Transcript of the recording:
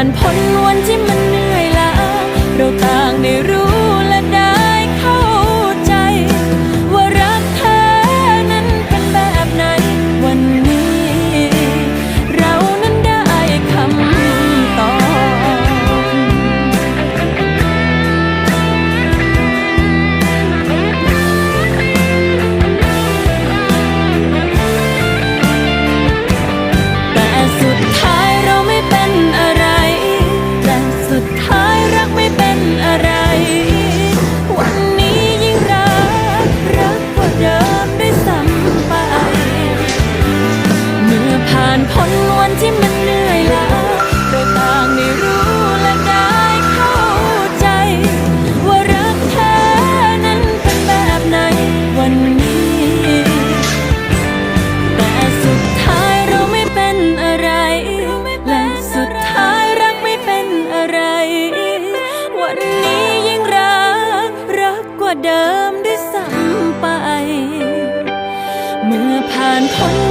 านพ้นวันที่มันเหนื่อยล้าเราต่างได้รู้านพ้นวันที่มันเหนื่อยล้าโดยต่างไม่รู้และได้เข้าใจ ว่ารักแท้นั้นเป็นแบบไหนวันนี้ แต่สุดท้ายเราไม่เป็นอะไร และสุดท้ายรักไม่เป็นอะไร วันนี้ยิ่งรัก รักกว่าเดิมด้วยซ้ำไป เมื่อผ่านพ้น